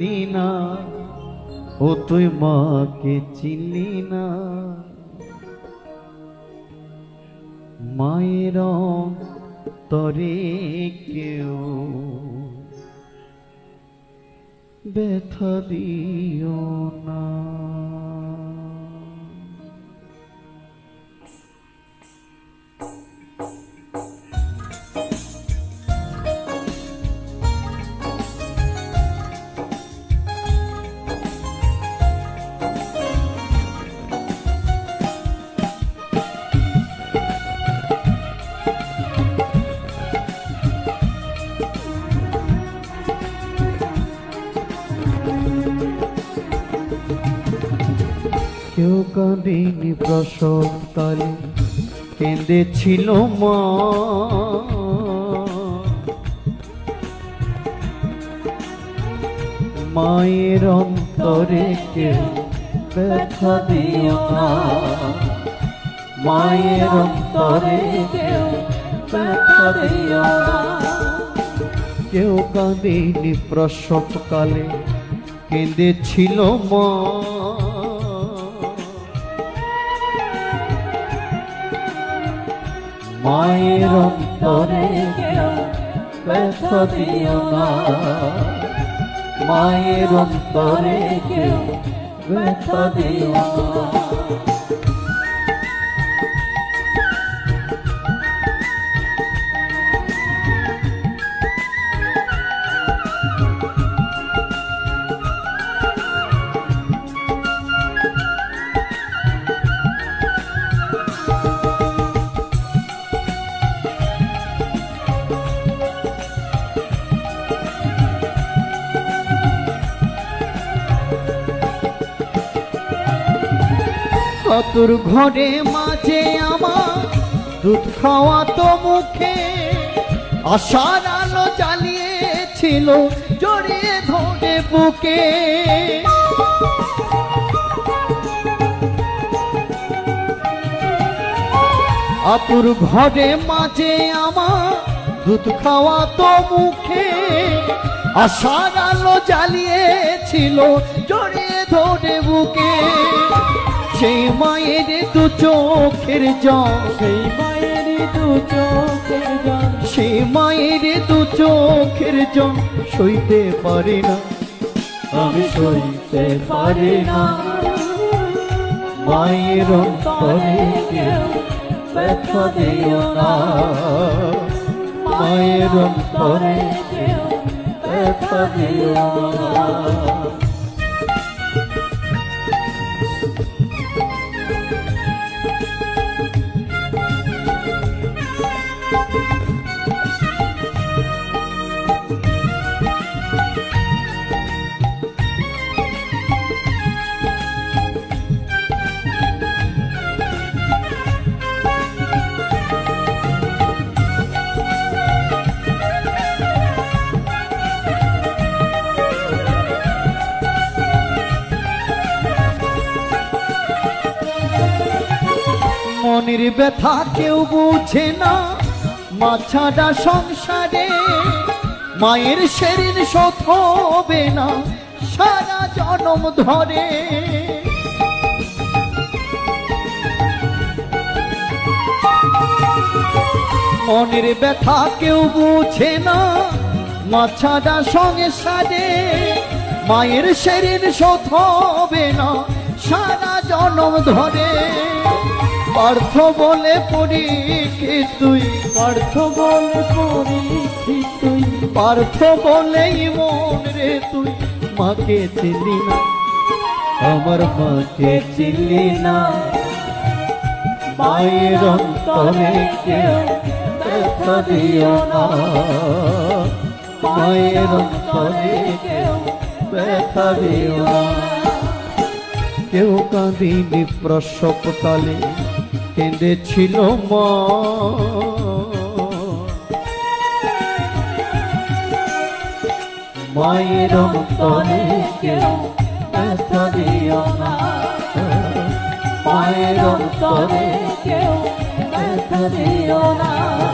না। ও তুই মাকে চিনি না। মায়ের তরে কেউ ব্যথা দিও না। কেউ কাঁদিনি প্রসব কালে কেঁদেছিল মা। মায়ের অন্তরে কেউ ব্যথা দিও না। মায়ের অন্তরে কেউ ব্যথা দিও না। কেউ কাঁদিনি প্রসব কালে কেঁদেছিল মা। মায়ের অন্তরে কেউ ব্যথা দিও না। মায়ের অন্তরে কেউ দিও না। কতর ঘরে মাঝে আমার দুধ খাওয়া তো মুখে। আশার আলো জ্বালিয়েছিল জড়িয়ে ধরে বুকে। আপুর ঘরে মাঝে আমার দুধ খাওয়া তো মুখে। আশার আলো জ্বালিয়েছিল জড়িয়ে ধরে বুকে। সেই মায়ের দু চোখের জল। সেই মায়ের দু চোখের জল। সেই মায়ের দু চোখের জল সইতে পারে না। আমি সইতে পারি না। মায়ের অন্তরে কেউ ব্যথা দিও না। মায়ের অন্তরে কেউ ব্যথা দিও না। মনের ব্যথা কেউ বুঝে না। মাছাটা সংসারে মায়ের শরীর শোধ হবে না, সারা জনম ধরে। মনের ব্যথা কেউ বুঝে না মাছাটা সংসারে মায়ের শরীর শোধ হবে না, সারা জনম ধরে। পার্থ বলে পড়ি কি তুই, পার্থ বলে পরীক্ষি তুই, পার্থ বলেই মন রে তুই, মাকে চিনলি না। আমার মাকে চিনলি না। মায়ের অন্তরে কেউ ব্যথা দিও না। মায়ের অন্তরে কেউ ব্যথা দিও না। কেউ কাঁদিনি প্রসব কালে। কেঁদেছিল মা। মায়ের অন্তরে কেউ ব্যথা দিও না। মায়ের অন্তরে কেউ দিও না।